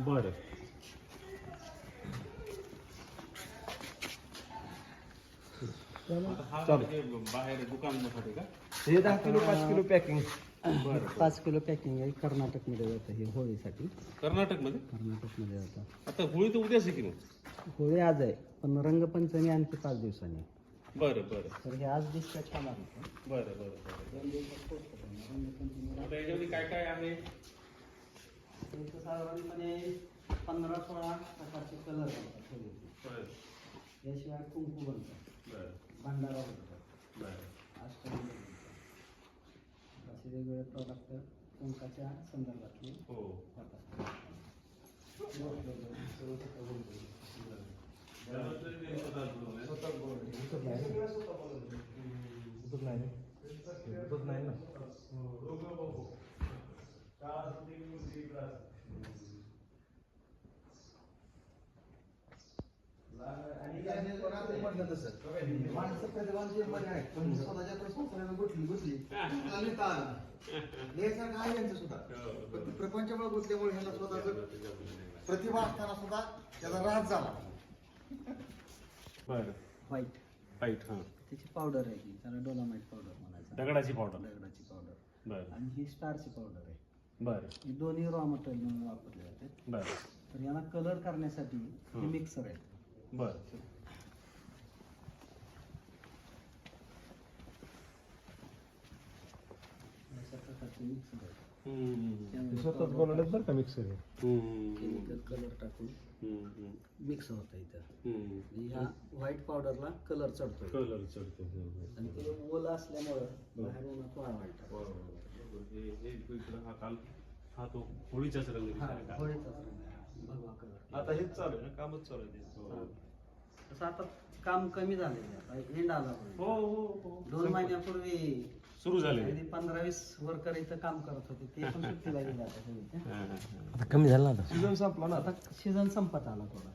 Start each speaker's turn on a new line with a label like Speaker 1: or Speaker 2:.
Speaker 1: बरं. बाहेर दुकानासाठी का
Speaker 2: हे दहा किलो पाच किलो पॅकिंग
Speaker 1: बरं
Speaker 3: पाच किलो पॅकिंग आहे. कर्नाटकमध्ये जातं हे होळीसाठी.
Speaker 1: कर्नाटकमध्ये?
Speaker 3: कर्नाटकमध्ये जातं.
Speaker 1: आता होळी तर उद्याच आहे की
Speaker 3: होळी आज आहे पण रंगपंचमी आणखी पाच दिवसांनी.
Speaker 1: बरं बरं.
Speaker 3: तर हे आज डिस्पॅच होणार होतं
Speaker 1: बरं बरं बरं. आता याच्यामध्ये काय काय आहे?
Speaker 3: इथं साधारणपणे पंधरा सोळा प्रकारचे कलर बनतात होळीचे याशिवाय कुंकू बनतात भंडारा बनतात अष्टमी बनतात असे वेगवेगळे प्रॉडक्ट कुंकाच्या संदर्भातले
Speaker 1: हो.
Speaker 3: होतात
Speaker 2: नाही ना आणि काय हे बघा, ते म्हटलं तसं. माणसं प्रतिभावांची बरी आहेत, पण स्वतःच्या तर संसाराला गुंतली गुंतली. त्याला लिहिता आलं नाही. लिहायसारखं आहे यांचं सुद्धा. पण ते प्रपंचामुळे गुंतल्यामुळे ह्याला स्वतःच प्रतिभा असताना सुद्धा त्याचा राज झाला.
Speaker 1: बरं.
Speaker 3: व्हाईट
Speaker 1: वाईट हां.
Speaker 3: त्याची पावडर आहे ही. त्याला डोलामाईट पावडर म्हणायचं.
Speaker 1: दगडाची पावडर
Speaker 3: दगडाची पावडर
Speaker 1: बरं.
Speaker 3: आणि ही स्टारची पावडर आहे.
Speaker 1: बरं.
Speaker 3: ही दोन्ही रॉ मटेरियल म्हणून वापरले जाते.
Speaker 1: बरं.
Speaker 3: तर यांना कलर करण्यासाठी हे
Speaker 1: हं.
Speaker 3: मिक्सर आहे.
Speaker 1: बरं
Speaker 3: अशा प्रकारचे मिक्सर
Speaker 2: स्वतःच बनवलेत बरं का मिक्सर हे
Speaker 1: हम्म.
Speaker 3: केमिकल कलर टाकून. मिक्स होतं इथं. ह्या व्हाईट पावडरला कलर चढतो
Speaker 1: कलर चढतो.
Speaker 3: आणि ते ओलं असल्यामुळं बाहेर उन्हात वाळवायला.
Speaker 1: हे तो होळीचाच रंग.
Speaker 3: भगवा कलर
Speaker 2: आता हेच चालू आहे ना कामच चालू आहे.
Speaker 3: तसं आता काम कमी झालेलं आहे. आता एंड आला.
Speaker 1: हो हो हो.
Speaker 3: दोन महिन्यापूर्वी
Speaker 1: सुरू झाले
Speaker 3: अगदी पंधरा वीस वर्कर इथं काम करत होते. ते पण सुट्टीला गेले आता.
Speaker 4: कमी झालं ना आता?
Speaker 2: सीझन संपला ना
Speaker 3: आता सीझन संपत आला थोडा.